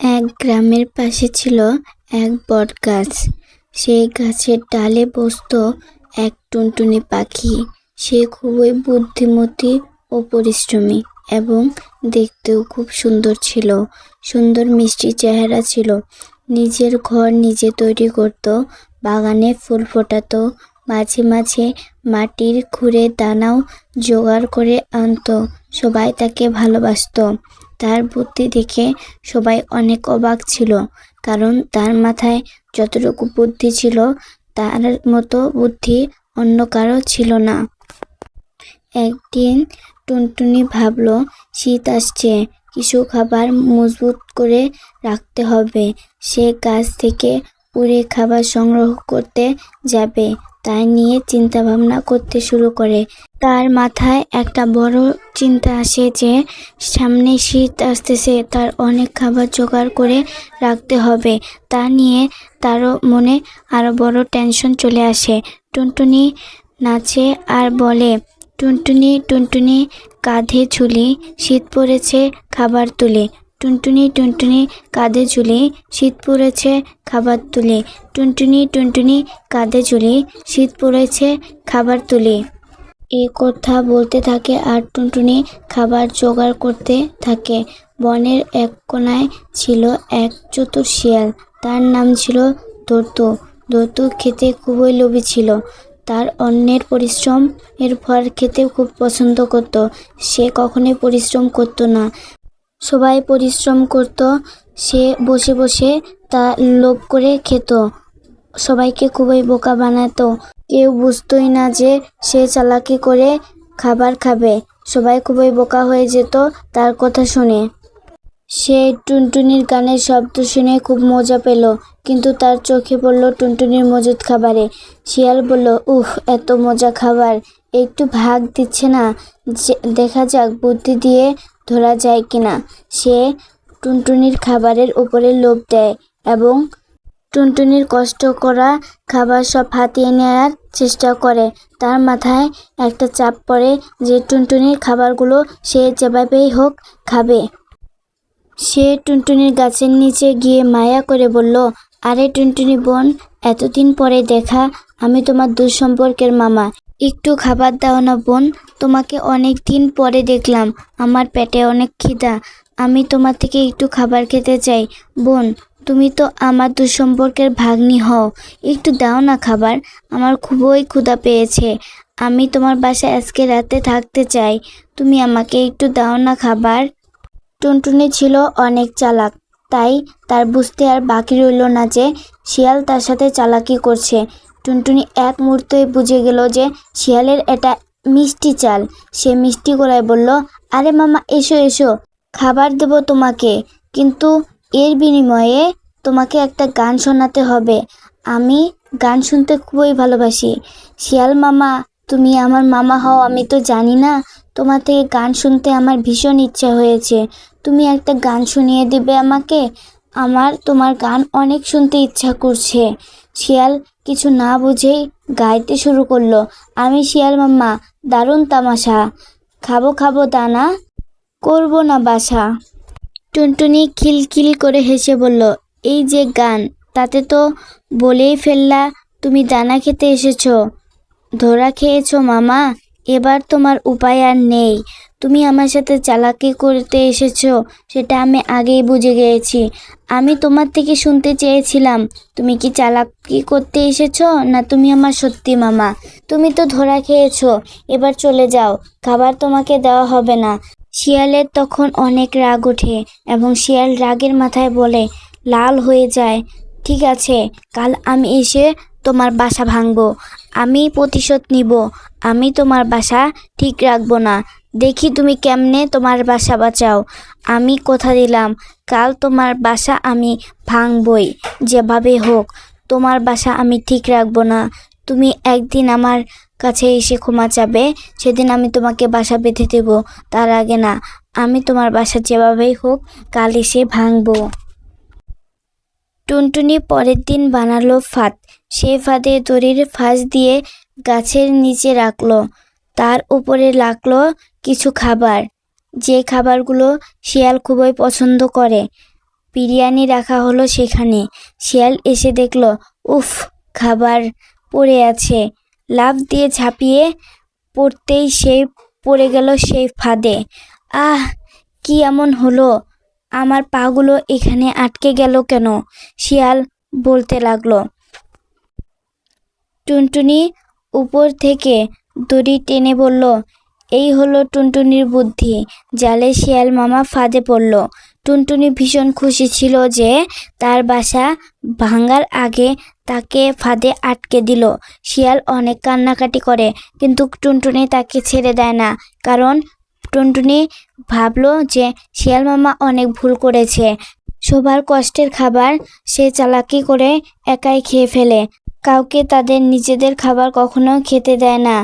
এক গ্রামের পাশে ছিল এক বট গাছ সেই গাছের ডালে বসতো এক টুনটুনি পাখি। সে খুবই বুদ্ধিমতী ও পরিশ্রমী এবং দেখতেও খুব সুন্দর ছিল। সুন্দর মিষ্টি চেহারা ছিল। নিজের ঘর নিজে তৈরি করত। বাগানে ফুল ফোটাতো। মাঝে মাঝে মাটির খুঁড়ে দানাও জোগাড় করে আনতো। সবাই তাকে ভালোবাসতো। তার বুদ্ধি দেখে সবাই অনেক অবাক ছিল, কারণ তার মাথায় যতটুকু বুদ্ধি ছিল, তার মতো বুদ্ধি অন্য কারও ছিল না। একদিন টুনটুনি ভাবলো, শীত আসছে, কিছু খাবার মজবুত করে রাখতে হবে। সে গাছ থেকে উড়ে খাবার সংগ্রহ করতে যাবে। তাই নিয়ে চিন্তা ভাবনা করতে শুরু করে। তার মাথায় একটা বড় চিন্তা আসে যে, সামনে শীত আসতেছে, তার অনেক খাবার জোগাড় করে রাখতে হবে। তা নিয়ে তারও মনে আরও বড় টেনশন চলে আসে। টুনটুনি নাচে আর বলে, টুনটুনি টুনটুনি, কাঁধে ঝুলি, শীত পড়েছে, খাবার তুলে। টুনটুনি টুনটুনি কাঁধে ঝুলি, শীত পড়েছে খাবার তুলি। টুনটুনি টুনটুনি কাঁধে ঝুলি, শীত পড়েছে খাবার তুলি। এ কথা বলতে থাকে আর টুনটুনি খাবার জোগাড় করতে থাকে। বনের এক কোনায় ছিল এক চতুর শিয়াল। তার নাম ছিল দৈত্য দৈত্য খেতে খুবই লোভী ছিল। তার অন্যের পরিশ্রম এর ফল খেতে খুব পছন্দ করত। সে কখনোই পরিশ্রম করত না। সবাই পরিশ্রম করত, সে বসে বসে তা লোভ করে খেত। সবাইকে খুবই বোকা বানাতো। কেউ বুঝতোই না যে সে চালাকি করে খাবার খাবে। সবাই খুবই বোকা হয়ে যেত তার কথা শুনে। সে টুনটুনির গানের শব্দ শুনে খুব মজা পেল, কিন্তু তার চোখে পড়ল টুনটুনির মজুদ খাবারে। শিয়াল বলল, উহ, এত মজা খাবার। একটু ভাগ দিচ্ছে না। দেখা যাক বুদ্ধি দিয়ে ধরা যায় কিনা। সে টুনটুনির খাবারের উপরে লোভ দেয় এবং টুনটুনির কষ্ট করা খাবার সব হাতিয়ে নেওয়ার চেষ্টা করে। তার মাথায় একটা চাপ পড়ে যে টুনটুনির খাবারগুলো সে যেভাবেই হোক খাবে। সে টুনটুনির গাছের নিচে গিয়ে মায়া করে বলল, আরে টুনটুনি বোন, এতদিন পরে দেখা, আমি তোমার দুঃসম্পর্কের মামা। একটু খাবার দাও না বোন, তোমাকে অনেক দিন পরে দেখলাম, আমার পেটে অনেক খিদা। আমি তোমার থেকে একটু খাবার খেতে চাই। বোন, তুমি তো আমার দুঃসম্পর্কের ভাগ্নি হও। একটু দাও না খাবার, আমার খুবই ক্ষুধা পেয়েছে। আমি তোমার বাসায় আজকে রাতে থাকতে চাই। তুমি আমাকে একটু দাও না খাবার। টুনটুনি ছিল অনেক চালাক, তাই তার বুঝতে আর বাকি রইল না যে শিয়াল তার সাথে চালাকি করছে। টুনটুনি এক মুহূর্তেই বুঝে গেল যে শিয়ালের এটা মিষ্টি চাল। সে মিষ্টি গলায় বলল, আরে মামা, এসো এসো, খাবার দেব তোমাকে। কিন্তু এর বিনিময়ে তোমাকে একটা গান শোনাতে হবে। আমি গান শুনতে খুবই ভালোবাসি। শিয়াল মামা, তুমি আমার মামা হও, আমি তো জানি না তোমার থেকে গান শুনতে আমার ভীষণ ইচ্ছা হয়েছে। তুমি একটা গান শুনিয়ে দিবে আমাকে? আমার, তোমার গান অনেক শুনতে ইচ্ছা করছে। শিয়াল কিছু না বুঝেই গাইতে শুরু করল। আমি শিয়াল মাম্মা, দারুণ তামাশা। খাব খাব দানা? করব না বাসা। টুনটুনি খিলখিল করে হেসে বলল, এই যে গান, তাতে তো বলেই ফেললা, তুমি দানা খেতে এসেছ। ধরা খেয়েছো মামা? এবার তোমার উপায় আর নেই। তুমি আমার সাথে চালাকি করতে এসেছ, সেটা আমি আগেই বুঝে গিয়েছি। আমি তোমার থেকে শুনতে চেয়েছিলাম, তুমি কি চালাকি করতে এসেছ না তুমি আমার সত্যি মামা? তুমি তো ধরা খেয়েছো, এবার চলে যাও, খাবার তোমাকে দেওয়া হবে না। শিয়ালের তখন অনেক রাগ ওঠে এবং শিয়াল রাগের মাথায় বলে, লাল হয়ে যায়, ঠিক আছে, কাল আমি এসে তোমার বাসা ভাঙবো। আমি প্রতিশোধ নিব। আমি তোমার বাসা ঠিক রাখব না। দেখি তুমি কেমনে তোমার বাসা বাঁচাও। আমি কথা দিলাম, কাল তোমার বাসা আমি ভাঙবই, যেভাবে হোক। তোমার বাসা আমি ঠিক রাখব না। তুমি একদিন আমার কাছে এসে ক্ষমা চাবে, সেদিন আমি তোমাকে বাসা বেঁধে দেব, তার আগে না। আমি তোমার বাসা যেভাবেই হোক, কাল এসে ভাঙবো। টুনটুনি পরের দিন বানালো ফাঁদ সে ফাঁদে দড়ির ফাঁস দিয়ে গাছের নিচে রাখল। তার উপরে রাখল কিছু খাবার। যে খাবারগুলো শিয়াল খুবই পছন্দ করে, বিরিয়ানি রাখা হলো সেখানে। শিয়াল এসে দেখল, উফ, খাবার পড়ে আছে। লাফ দিয়ে ঝাঁপিয়ে পড়তেই সে পড়ে গেল সেই ফাঁদে। আহ, কি এমন হলো? আমার পাগুলো এখানে আটকে গেল কেন? শিয়াল বলতে লাগল। টুনটুনি উপর থেকে দড়ি টেনে বলল, এই হলো টুনটুনির বুদ্ধি জালে শিয়াল মামা ফাঁদে পড়ল। টুনটুনি ভীষণ খুশি ছিল যে তার বাসা ভাঙার আগে তাকে ফাঁদে আটকে দিল। শিয়াল অনেক কান্নাকাটি করে, কিন্তু টুনটুনি তাকে ছেড়ে দেয় না। কারণ টুনটুনি ভাবলো যে শিয়াল মামা অনেক ভুল করেছে। সবার কষ্টের খাবার সে চালাকি করে একাই খেয়ে ফেলে। কাউকে তাদের নিজেদের খাবার কখনো খেতে দেয় না।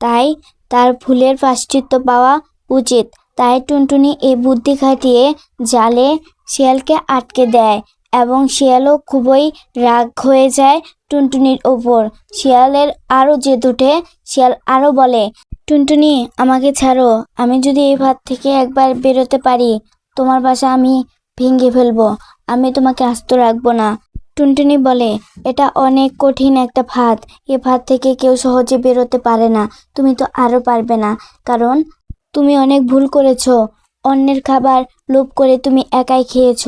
তাই তার ভুলের প্রাশ্চিত্য পাওয়া উচিত। তাই টুনটুনি এই বুদ্ধি খাটিয়ে জালে শিয়ালকে আটকে দেয় এবং শিয়ালও খুবই রাগ হয়ে যায় টুনটুনির ওপর। শিয়ালের আরও জেদ উঠে, শিয়াল আরও বলে, টুনটুনি, আমাকে ছাড়ো। আমি যদি এই ভাত থেকে একবার বেরোতে পারি, তোমার বাসা আমি ভেঙে ফেলব। আমি তোমাকে আস্ত রাখব না। টুনটুনি বলে, এটা অনেক কঠিন একটা ফাঁদ এ ফাঁদ থেকে কেউ সহজে বেরোতে পারে না। তুমি তো আরও পারবে না। কারণ তুমি অনেক ভুল করেছ। অন্যের খাবার লোভ করে তুমি একাই খেয়েছ।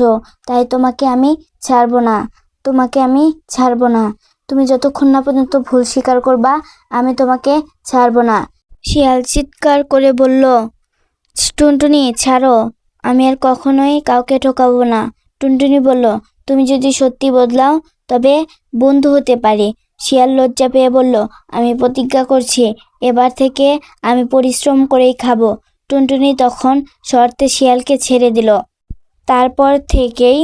তাই তোমাকে আমি ছাড়বো না। তোমাকে আমি ছাড়বো না। তুমি যতক্ষণ না পর্যন্ত ভুল স্বীকার করবা, আমি তোমাকে ছাড়বো না। শিয়াল চিৎকার করে বলল টুনটুনি, ছাড়ো। আমি আর কখনোই কাউকে ঠকাবো না। টুনটুনি বলল তুমি যদি সত্যি বদলাও, তবে বন্ধু হতে পারে। শিয়াল লজ্জা পেয়ে বলল, আমি প্রতিজ্ঞা করছি, এবার থেকে আমি পরিশ্রম করেই খাব। টুনটুনি তখন শর্তে শিয়ালকে ছেড়ে দিল। তারপর থেকেই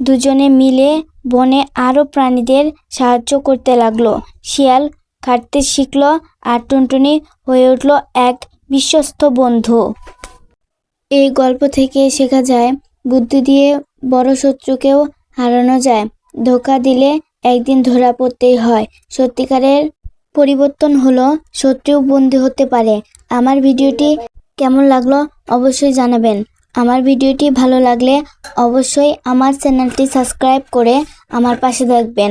দুজনে মিলে বনে আরও প্রাণীদের সাহায্য করতে লাগল। শিয়াল খাটতে শিখল আর টুনটুনি হয়ে উঠল এক বিশ্বস্ত বন্ধু। এই গল্প থেকে শেখা যায়, বুদ্ধি দিয়ে বড় শত্রুকেও হারানো যায়। ধোকা দিলে একদিন ধরা পড়তেই হয়। সত্যিকারের পরিবর্তন হলো শত্রু বন্দী হতে পারে। আমার ভিডিওটি কেমন লাগল অবশ্যই জানাবেন। আমার ভিডিওটি ভালো লাগলে অবশ্যই আমার চ্যানেলটি সাবস্ক্রাইব করে আমার পাশে থাকবেন।